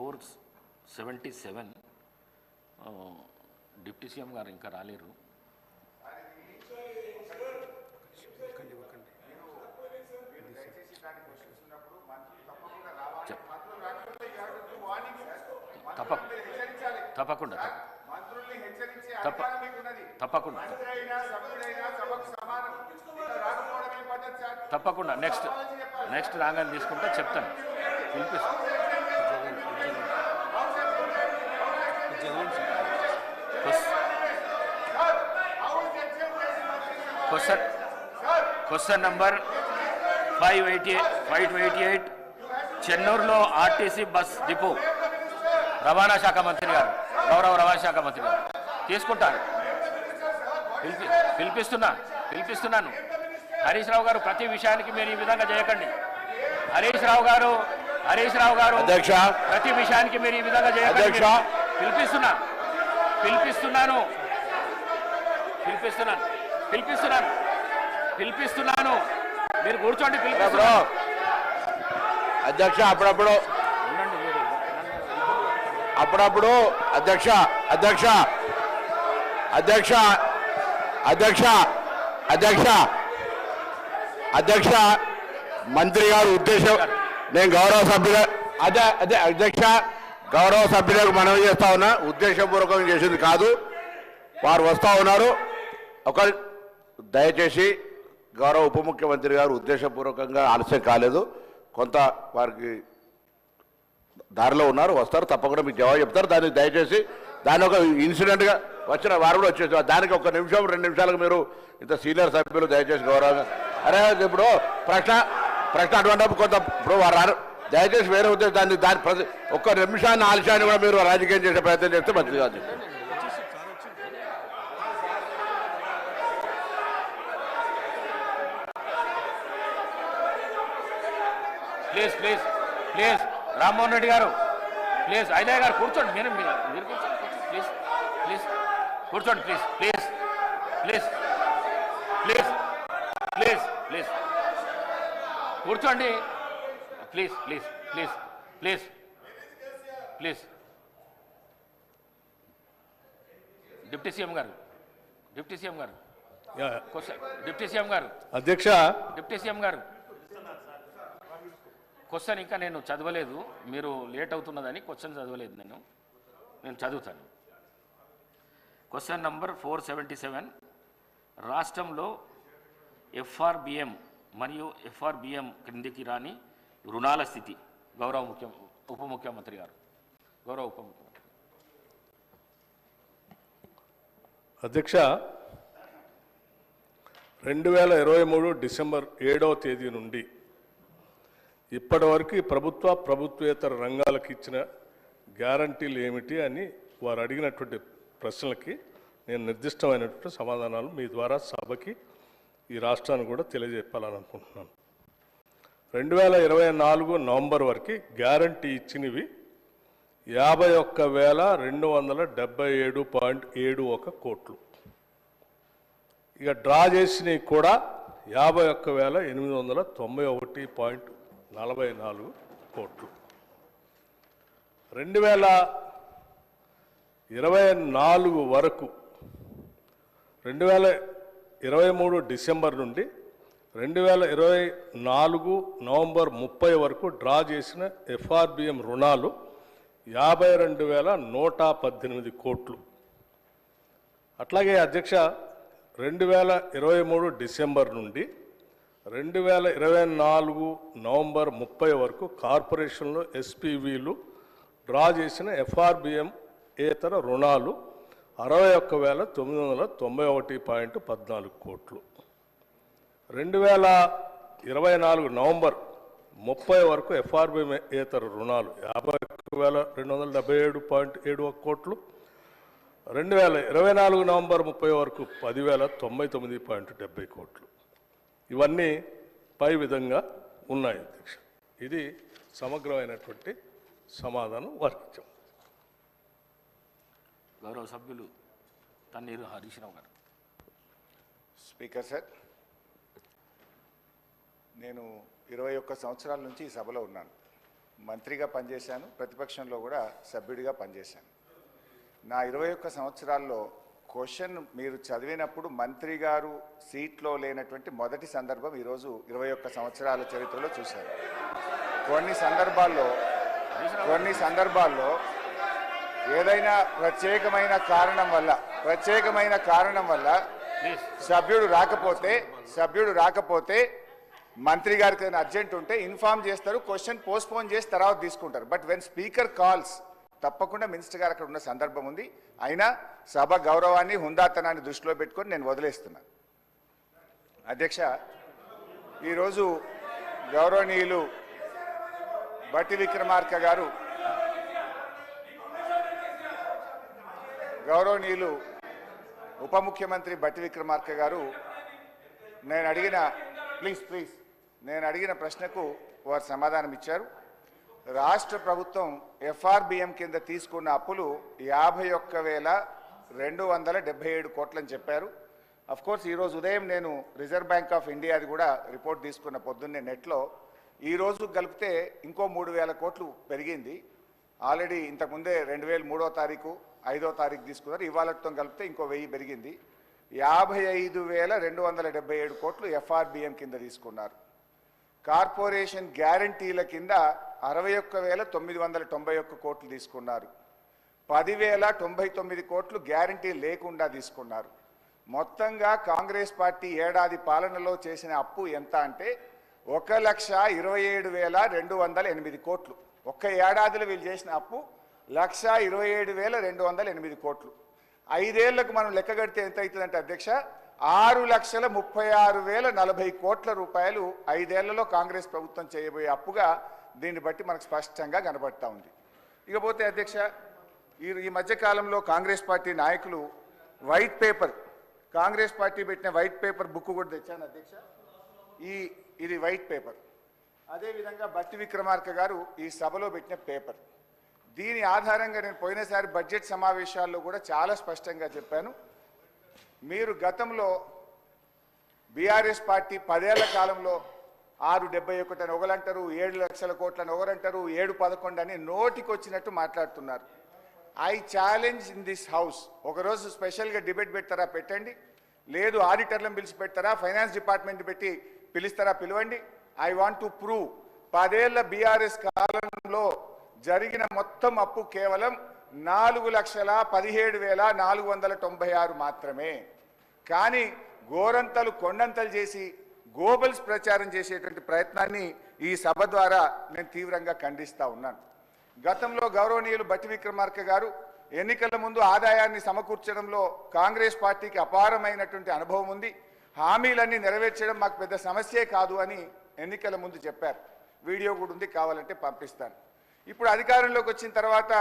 Four seventy seven deputy CM garu ఇంకా రాలేరు. తప్ప తప్పకుండా తప్ప తప్పకుండా. తప్పకుండా నెక్స్ట్ నెక్స్ట్ రాగానే తీసుకుంటే చెప్తాను. పిలిపిస్తాను question question number five eighty five eighty eight చెన్నూరులో RTC bus depot. రవాణా శాఖ మంత్రి గారు గౌరవ రవాణా శాఖ మంత్రి గారు తీసుకుంటాను పిలిపి పిలిపిస్తున్నా పిలిపిస్తున్నాను. హరీష్ రావు గారు ప్రతి విషయానికి మీరు ఈ విధంగా చేయకండి. హరీష్ రావు గారు హరీష్ రావు గారు అధ్యక్ష. ప్రతి విషయానికి మీరు ఈ విధంగా చేయకండి. పిలిపిస్తున్నా పిలిపిస్తున్నాను. పిలిపిస్తున్నాను. పిలిపిస్తున్నాను. పిలిపిస్తున్నాను. మీరు కూర్చోండి బ్రో. పిలిపిస్తున్నాను. అధ్యక్ష అప్పుడప్పుడు. అప్పుడప్పుడు అధ్యక్ష అధ్యక్ష అధ్యక్ష అధ్యక్ష అధ్యక్ష అధ్యక్ష మంత్రి గారు ఉద్దేశం నేను గౌరవ సభ్యుల అదే అదే అధ్యక్ష గౌరవ సభ్యులకు మనవి చేస్తా ఉన్నా. ఉద్దేశపూర్వకం చేసింది కాదు. వారు వస్తా ఉన్నారు. ఒక దయచేసి గౌరవ ఉప ముఖ్యమంత్రి గారు ఉద్దేశపూర్వకంగా ఆలస్యం కాలేదు. కొంత వారికి దారిలో ఉన్నారు వస్తారు తప్పకుండా మీకు జవాబు చెప్తారు. దాన్ని దయచేసి దాని ఒక ఇన్సిడెంట్గా వచ్చిన వారు కూడా వచ్చేసి దానికి ఒక నిమిషం రెండు నిమిషాలకు మీరు ఇంత సీనియర్ సభ్యులు దయచేసి గౌరవంగా అరే ఇప్పుడు ప్రశ్న ప్రశ్న అటువంటి కొంత ఇప్పుడు వారు రారు. దయచేసి వేరే ఉద్దేశం దాన్ని దాని ప్రతి ఒక్క నిమిషాన్ని ఆలస్యాన్ని కూడా మీరు రాజకీయం చేసే ప్రయత్నం చేస్తే మంచిది కాదు. Please please please. Rammohan Reddy garu please. Aidayya garu కూర్చోండి. మీరు మీరు మీరు కూర్చోండి ప్లీజ్ ప్లీజ్. కూర్చోండి please please please please please please. కూర్చోండి. Please please please please please. Deputy CM garu deputy CM garu. Deputy CM garu. అధ్యక్ష. Deputy CM గారు. Question ఇంకా నేను చదవలేదు. మీరు లేట్ అవుతున్నదని క్వశ్చన్ చదవలేదు నేను. నేను చదువుతాను. Question number four seventy seven. రాష్ట్రంలో ఎఫ్ఆర్బిఎం మరియు ఎఫ్ఆర్బిఎం క్రిందికి రాని రుణాల స్థితి. గౌరవ ముఖ్య ఉప ముఖ్యమంత్రి గారు. గౌరవ ఉప ముఖ్యమంత్రి. అధ్యక్ష రెండు వేల ఇరవై మూడు డిసెంబర్ ఏడవ తేదీ నుండి ఇప్పటివరకు ప్రభుత్వ ప్రభుత్వేతర రంగాలకు ఇచ్చిన గ్యారంటీలు ఏమిటి అని వారు అడిగినటువంటి ప్రశ్నలకి నేను నిర్దిష్టమైనటువంటి సమాధానాలు మీ ద్వారా సభకి ఈ రాష్ట్రాన్ని కూడా తెలియజెప్పాలని అనుకుంటున్నాను రెండు వేల ఇరవై నాలుగు నవంబర్ వరకు గ్యారంటీ ఇచ్చినవి యాభై ఒక్క వేల రెండు వందల డెబ్బై ఏడు పాయింట్ ఏడు ఒక కోట్లు. ఇక డ్రా చేసినవి కూడా యాభై ఒక్క వేల ఎనిమిది వందల తొంభై ఒకటి పాయింట్ నలభై నాలుగు కోట్లు. రెండు వేల ఇరవై నాలుగు వరకు రెండు వేల ఇరవై మూడు డిసెంబర్ నుండి రెండు వేల ఇరవై నాలుగు నవంబర్ ముప్పై వరకు డ్రా చేసిన ఎఫ్ఆర్బిఎం రుణాలు యాభై రెండు వేల నూట పద్దెనిమిది కోట్లు. అట్లాగే అధ్యక్ష రెండు వేల ఇరవై మూడు డిసెంబర్ నుండి రెండు వేల ఇరవై నాలుగు నవంబర్ ముప్పై వరకు కార్పొరేషన్లో ఎస్పీవీలు డ్రా చేసిన ఎఫ్ఆర్బిఎం ఏతర రుణాలు అరవై ఒక్క వేల తొమ్మిది వందల తొంభై ఒకటి పాయింట్ పద్నాలుగు కోట్లు. రెండు వేల ఇరవై నాలుగు నవంబర్ ముప్పై వరకు ఎఫ్ఆర్బిఎం ఏతర రుణాలు యాభై ఒక్క వేల రెండు వందల డెబ్బై ఏడు పాయింట్ ఏడు ఒక కోట్లు. రెండు వేల ఇరవై నాలుగు నవంబర్ ముప్పై వరకు పదివేల తొంభై తొమ్మిది పాయింట్ డెబ్బై కోట్లు. ఇవన్నీ పై విధంగా ఉన్నాయి అధ్యక్ష. ఇది సమగ్రమైనటువంటి సమాధానం వర్తించాం గౌరవ సభ్యులు తన్నీరు హరీష్ రావు గారు. స్పీకర్ సార్ నేను ఇరవై ఒక్క సంవత్సరాల నుంచి ఈ సభలో ఉన్నాను. మంత్రిగా పనిచేశాను ప్రతిపక్షంలో కూడా సభ్యుడిగా పనిచేశాను. నా ఇరవై ఒక్క సంవత్సరాల్లో క్వశ్చన్ మీరు చదివినప్పుడు మంత్రి గారు సీట్లో లేనటువంటి మొదటి సందర్భం ఈరోజు ఇరవై ఒక్క సంవత్సరాల చరిత్రలో చూశారు. కొన్ని సందర్భాల్లో కొన్ని సందర్భాల్లో ఏదైనా ప్రత్యేకమైన కారణం వల్ల ప్రత్యేకమైన కారణం వల్ల సభ్యుడు రాకపోతే సభ్యుడు రాకపోతే మంత్రి గారికి అర్జెంట్ ఉంటే ఇన్ఫార్మ్ చేస్తారు క్వశ్చన్ పోస్ట్పోన్ చేసి తర్వాత తీసుకుంటారు. బట్ వెన్ స్పీకర్ కాల్స్ తప్పకుండా మినిస్టర్ గారు అక్కడ ఉన్న సందర్భం ఉంది. అయినా సభ గౌరవాన్ని హుందాతనాన్ని దృష్టిలో పెట్టుకొని నేను వదిలేస్తున్నాను అధ్యక్ష ఈరోజు గౌరవనీయులు బట్టి విక్రమార్క గారు గౌరవనీయులు ఉప ముఖ్యమంత్రి బట్టి విక్రమార్క గారు నేను అడిగిన ప్లీజ్ ప్లీజ్ నేను అడిగిన ప్రశ్నకు వారు సమాధానం ఇచ్చారు రాష్ట్ర ప్రభుత్వం ఎఫ్ఆర్బిఎం కింద తీసుకున్న అప్పులు యాభై ఒక్క వేల రెండు వందల డెబ్బై ఏడు కోట్లని చెప్పారు. అఫ్ కోర్స్ ఈరోజు ఉదయం నేను రిజర్వ్ బ్యాంక్ ఆఫ్ ఇండియాది కూడా రిపోర్ట్ తీసుకున్న పొద్దున్నే నెట్లో ఈ రోజు కలిపితే ఇంకో మూడు వేల కోట్లు పెరిగింది. ఆల్రెడీ ఇంతకుముందే రెండు వేల మూడో తారీఖు ఐదో తారీఖు తీసుకున్నారు. ఇవాళతో కలిపితే ఇంకో వెయ్యి పెరిగింది. యాభై ఐదు వేల రెండు వందల డెబ్బై ఏడు కోట్లు ఎఫ్ఆర్బిఎం కింద తీసుకున్నారు. కార్పొరేషన్ గ్యారంటీల కింద అరవై ఒక్క వేల తొమ్మిది వందల తొంభై ఒక్క కోట్లు తీసుకున్నారు. పదివేల తొంభై తొమ్మిది కోట్లు గ్యారంటీ లేకుండా తీసుకున్నారు. మొత్తంగా కాంగ్రెస్ పార్టీ ఏడాది పాలనలో చేసిన అప్పు ఎంత అంటే ఒక లక్ష ఇరవై ఏడు వేల రెండు వందల ఎనిమిది కోట్లు. ఒక్క ఏడాదిలో వీళ్ళు చేసిన అప్పు లక్ష ఇరవై ఏడు వేల రెండు వందల ఎనిమిది కోట్లు. ఐదేళ్ళకు మనం లెక్క కడితే ఎంత అవుతుందంటే అధ్యక్ష ఆరు లక్షల ముప్పై ఆరు వేల నలభై కోట్ల రూపాయలు ఐదేళ్ళలో కాంగ్రెస్ ప్రభుత్వం చేయబోయే అప్పుగా దీన్ని బట్టి మనకు స్పష్టంగా కనబడతా ఉంది. ఇకపోతే అధ్యక్ష ఈ ఈ మధ్యకాలంలో కాంగ్రెస్ పార్టీ నాయకులు వైట్ పేపర్ కాంగ్రెస్ పార్టీ పెట్టిన వైట్ పేపర్ బుక్ కూడా తెచ్చాను అధ్యక్ష. ఈ ఇది వైట్ పేపర్. అదేవిధంగా బట్టి విక్రమార్క గారు ఈ సభలో పెట్టిన పేపర్. దీని ఆధారంగా నేను పోయినసారి బడ్జెట్ సమావేశాల్లో కూడా చాలా స్పష్టంగా చెప్పాను. మీరు గతంలో బీఆర్ఎస్ పార్టీ పదేళ్ళ కాలంలో ఆరు డెబ్బై ఒకటి అని ఒకరంటారు ఏడు లక్షల కోట్లని ఒకరంటారు ఏడు పదకొండు అని నోటికి వచ్చినట్టు మాట్లాడుతున్నారు. I challenge in this house. ఒకరోజు స్పెషల్గా డిబేట్ పెడతారా పెట్టండి. లేదు ఆడిటర్లను పిలిచి పెడతారా ఫైనాన్స్ డిపార్ట్మెంట్ పెట్టి పిలుస్తారా పిలవండి. I want to prove. పదేళ్ళ బీఆర్ఎస్ కాలంలో జరిగిన మొత్తం అప్పు కేవలం నాలుగు లక్షల పదిహేడు వేల నాలుగు వందల తొంభై ఆరు మాత్రమే. కానీ గోరంతలు కొండంతలు చేసి గోబల్స్ ప్రచారం చేసేటువంటి ప్రయత్నాన్ని ఈ సభ ద్వారా నేను తీవ్రంగా ఖండిస్తూ ఉన్నాను. గతంలో గౌరవనీయులు బట్టి విక్రమార్క గారు ఎన్నికల ముందు ఆదాయాన్ని సమకూర్చడంలో కాంగ్రెస్ పార్టీకి అపారమైనటువంటి అనుభవం ఉంది. హామీలన్నీ నెరవేర్చడం మాకు పెద్ద సమస్యే కాదు అని ఎన్నికల ముందు చెప్పారు. వీడియో కూడా ఉంది కావాలంటే పంపిస్తాను. ఇప్పుడు అధికారంలోకి వచ్చిన తర్వాత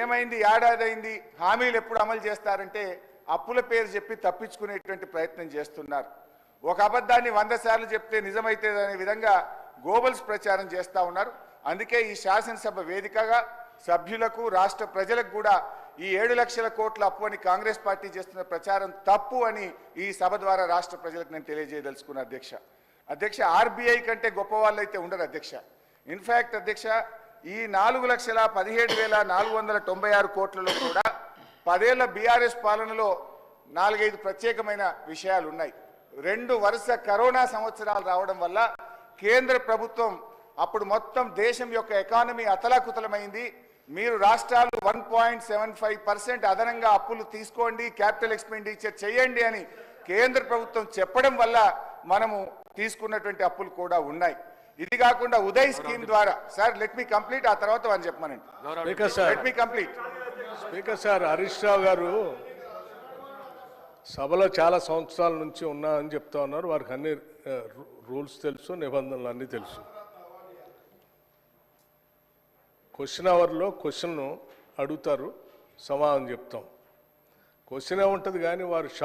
ఏమైంది ఏడాది అయింది హామీలు ఎప్పుడు అమలు చేస్తారంటే అప్పుల పేరు చెప్పి తప్పించుకునేటువంటి ప్రయత్నం చేస్తున్నారు. ఒక అబద్ధాన్ని వంద సార్లు చెప్తే నిజమైతే అనే విధంగా గోబల్స్ ప్రచారం చేస్తా ఉన్నారు. అందుకే ఈ శాసనసభ వేదికగా సభ్యులకు రాష్ట్ర ప్రజలకు కూడా ఈ ఏడు లక్షల కోట్ల అప్పు అని కాంగ్రెస్ పార్టీ చేస్తున్న ప్రచారం తప్పు అని ఈ సభ ద్వారా రాష్ట్ర ప్రజలకు నేను తెలియజేయదలుచుకున్న అధ్యక్ష. అధ్యక్ష ఆర్బీఐ కంటే గొప్ప వాళ్ళైతే ఉండరు అధ్యక్ష. ఇన్ఫాక్ట్ అధ్యక్ష ఈ నాలుగు లక్షల పదిహేడు వేల నాలుగు వందల తొంభై ఆరు కోట్లలో కూడా పదేళ్ళ బీఆర్ఎస్ పాలనలో నాలుగైదు ప్రత్యేకమైన విషయాలు ఉన్నాయి రెండు వరుస కరోనా సంవత్సరాలు రావడం వల్ల కేంద్ర ప్రభుత్వం అప్పుడు మొత్తం దేశం యొక్క ఎకానమీ అతలాకుతలమైంది. మీరు రాష్ట్రాలు one point seven five percent అదనంగా అప్పులు తీసుకోండి క్యాపిటల్ ఎక్స్పెండిచర్ చేయండి అని కేంద్ర ప్రభుత్వం చెప్పడం వల్ల మనము తీసుకున్నటువంటి అప్పులు కూడా ఉన్నాయి. ఇది కాకుండా ఉదయ్ స్కీమ్ ద్వారా సార్ లెట్ మీ కంప్లీట్ ఆ తర్వాత అని చెప్పమనండి. Speaker sir. Let me complete speaker sir Harish Rao garu సభలో చాలా సంవత్సరాల నుంచి ఉన్నా అని చెప్తా ఉన్నారు. వారికి అన్ని రూల్స్ తెలుసు నిబంధనలు అన్నీ తెలుసు. క్వశ్చన్ అవర్లో క్వశ్చన్ను అడుగుతారు సమాధానం చెప్తాం. క్వశ్చన్ ఉంటుంది కానీ వారు షార్ట్